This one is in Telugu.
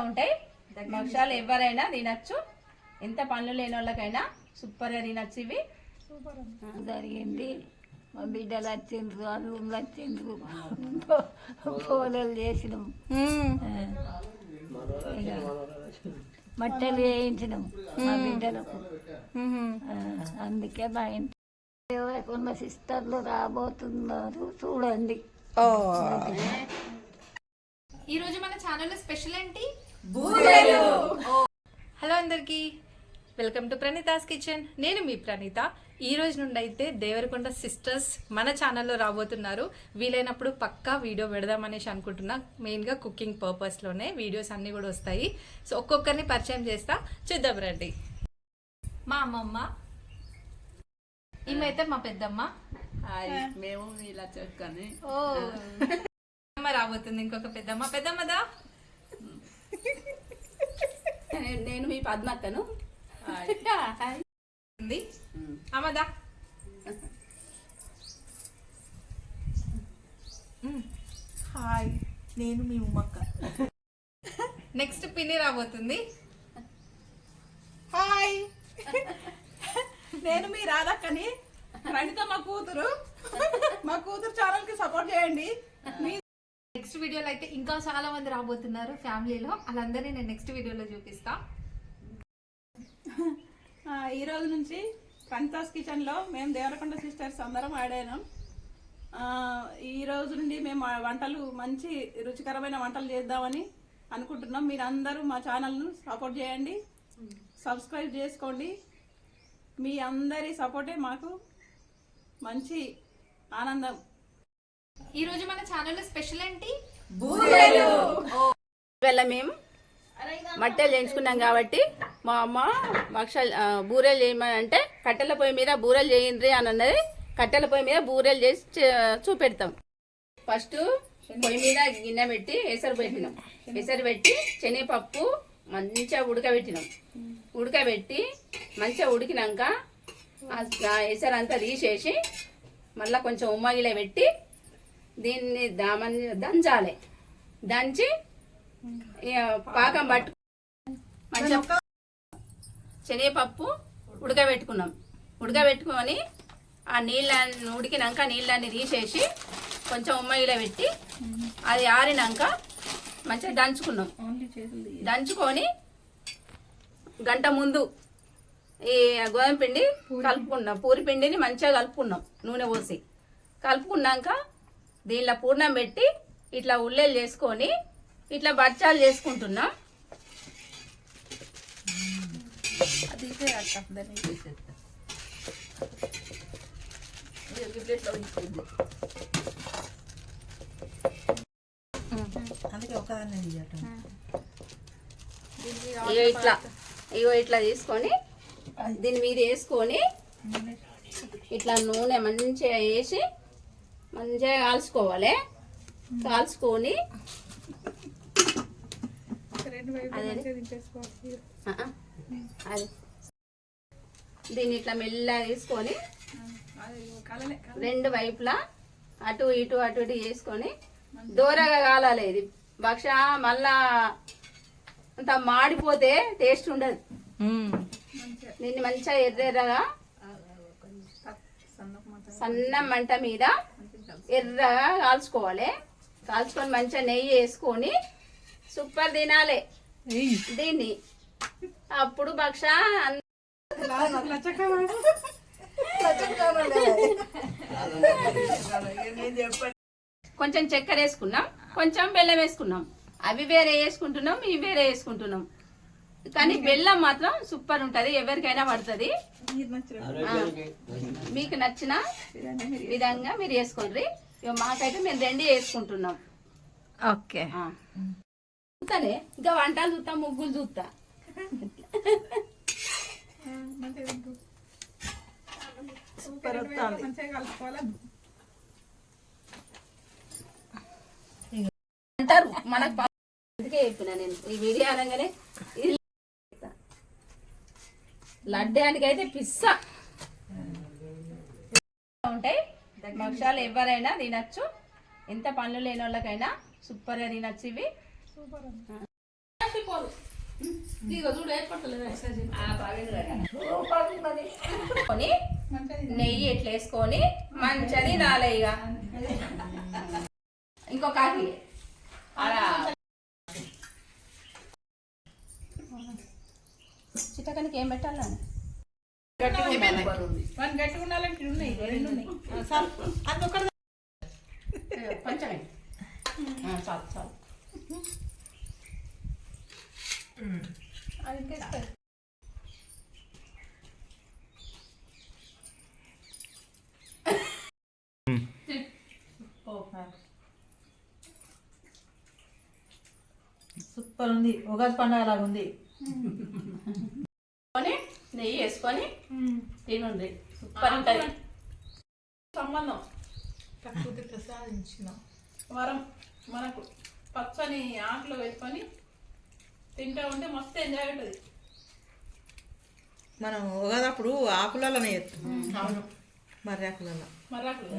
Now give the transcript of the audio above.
ఉంటాయి. భక్షాలు ఎవరైనా తినచ్చు. ఎంత పనులు లేని వాళ్ళకైనా సూపర్గా తినచ్చు ఇవి. జరిగింది. మా బిడ్డలు వచ్చిండ్రు అల్లుళ్ళు వచ్చిండ్రు. పోలేలు చేసినాం. మట్టెలు వేయించినాం మా బిడ్డలకు. ఆ, అందుకే మా ఇంటి ఎవరికున్న సిస్టర్లు రాబోతున్నారు చూడండి. ఈ రోజు మన ఛానల్లో స్పెషల్ ఏంటి? హలో అందరికి. Welcome to Praneetha's kitchen. నేను మీ ప్రణీత. ఈ రోజు నుండి అయితే దేవరకొండ సిస్టర్స్ మన ఛానల్లో రాబోతున్నారు. వీలైనప్పుడు పక్కా వీడియో పెడదామనేసి అనుకుంటున్నా. మెయిన్గా కుకింగ్ పర్పస్లోనే వీడియోస్ అన్నీ కూడా వస్తాయి. సో ఒక్కొక్కరిని పరిచయం చేస్తా. చూద్దాం రండి. మా అమ్మమ్మ. ఈమె అయితే మా పెద్దమ్మ. మేము ఇలా చెక్కని. ఓ. రాబోతుంది. ఇంకొక పెద్దమ్మ. పెద్దమ్మదా? నేను మీ పద్మక్కను. ఉంది? అమ్మదా. హాయ్. నేను మీ ఉమ్మక్క. నెక్స్ట్ పిన్ని రాబోతుంది. హాయ్. నేను మీ రాధక్కని. ప్రణిత మా కూతురు. మా కూతురు ఛానల్కి సపోర్ట్ చేయండి. మీ నెక్స్ట్ వీడియోలో అయితే ఇంకా చాలా మంది రాబోతున్నారు ఫ్యామిలీలో. వాళ్ళందరినీ నేను నెక్స్ట్ వీడియోలో చూపిస్తా. ఈ రోజు నుంచి పంచాస్ కిచెన్లో మేము దేవరకొండ సిస్టర్స్ అందరం ఆడాను. ఈ రోజు నుండి మేము వంటలు మంచి రుచికరమైన వంటలు చేద్దామని అనుకుంటున్నాం. మీరందరూ మా ఛానల్ను సపోర్ట్ చేయండి. సబ్స్క్రైబ్ చేసుకోండి. మీ అందరి సపోర్టే మాకు మంచి ఆనందం. ఈ రోజు మన ఛానల్లో స్పెషల్ ఏంటి? ఇవాళ మేము మట్టెలు చేయించుకున్నాం కాబట్టి మా అమ్మ భక్షాలు బూరెలు చేయమని అంటే కట్టెల పొయ్యి మీద బూరెలు చేయండి అని అన్నది. కట్టెల పొయ్యి మీద బూరెలు చేసి చూపెడతాం. ఫస్ట్ పొయ్యి మీద గిన్నె పెట్టి ఎసరు పెట్టినాం. ఎసరు పెట్టి శనగపప్పు మంచిగా ఉడకబెట్టినాం. ఉడకబెట్టి మంచిగా ఉడికినాక ఎసరు అంతా తీసేసి మళ్ళీ కొంచెం ఉమ్మగిల పెట్టి దీన్ని దామని దంచాలి దంచి పాకం పట్టు మంచిగా శనగపప్పు ఉడకబెట్టుకున్నాం. ఉడకబెట్టుకొని ఆ నీళ్ళని ఉడికినాక నీళ్ళని తీసేసి కొంచెం ఉమ్మగిలో పెట్టి అది ఆరినాక మంచిగా దంచుకున్నాం. దంచుకొని గంట ముందు ఈ గోధుమ పిండి కలుపుకున్నాం. పూరి పిండిని మంచిగా కలుపుకున్నాం నూనె పోసి. కలుపుకున్నాక దీనిలో పూర్ణం పెట్టి ఇట్లా ఉల్లెలు చేసుకొని ఇట్లా బచ్చాలు చేసుకుంటున్నాం. ఇగో ఇట్లా ఇగో ఇట్లా తీసుకొని దీని మీద వేసుకొని ఇట్లా నూనె మంచిగా వేసి మంచిగా కాల్చుకోవాలి. కాల్చుకొని దీన్ని ఇట్లా మెల్లగా తీసుకొని రెండు వైపులా అటు ఇటు అటు ఇటు చేసుకొని దూరగా కాలాలి ఇది. భక్ష మళ్ళా అంత మాడిపోతే టేస్ట్ ఉండదు. దీన్ని మంచిగా ఎర్రెర్రగా సన్న మంట మీద ఎర్రగా కాల్చుకోవాలి. కాల్చుకొని మంచిగా నెయ్యి వేసుకొని సూపర్ తినాలి. దీన్ని. అప్పుడు భక్ష కొంచెం చక్కెర వేసుకున్నాం. కొంచెం బెల్లం వేసుకున్నాం. అవి వేరే వేసుకుంటున్నాం ఇవి వేరే వేసుకుంటున్నాం. కానీ బెల్లం మాత్రం సూపర్ ఉంటది ఎవరికైనా పడుతుంది. మీకు నచ్చిన విధంగా మీరు వేసుకోండి. మాకైతే మేము రెండు వేసుకుంటున్నాం. ఓకే. చూస్తానే ఇంకా వంటలు చూస్తా ముగ్గులు చూస్తా అంటారు మనకు చెప్పిన నేను. ఈ వీడియో అనగానే లడ్డానికి అయితే పిస్సా. ఉంటాయి. భక్షాలు ఎవరైనా తినచ్చు. ఎంత పనులు లేని వాళ్ళకైనా సూపర్గా తినచ్చు ఇవి. నెయ్యి ఎట్లా వేసుకొని మంచిగా తినాలి ఇక. ఇంకో చిట్టకనికి ఏం పెట్టాలని? వన్ గట్టిగా ఉండాలంటే ఉన్నాయి రెండు ఉన్నాయి. చాలు. సూపర్ ఉంది. ఉగాది పండుగ లాగా ఉంది నెయ్యి వేసుకొని తినుండ్రి సూపర్ ఉంటుంది. సంబంధం. వరం. మనకు పచ్చని ఆకులు వేసుకొని తింటా ఉంటే మస్తు ఎంజాయ్ ఉంటుంది మనం ఉగాది అప్పుడు ఆకులలోనే చేస్తాం. మర్రి ఆకులలో మర్రాకులు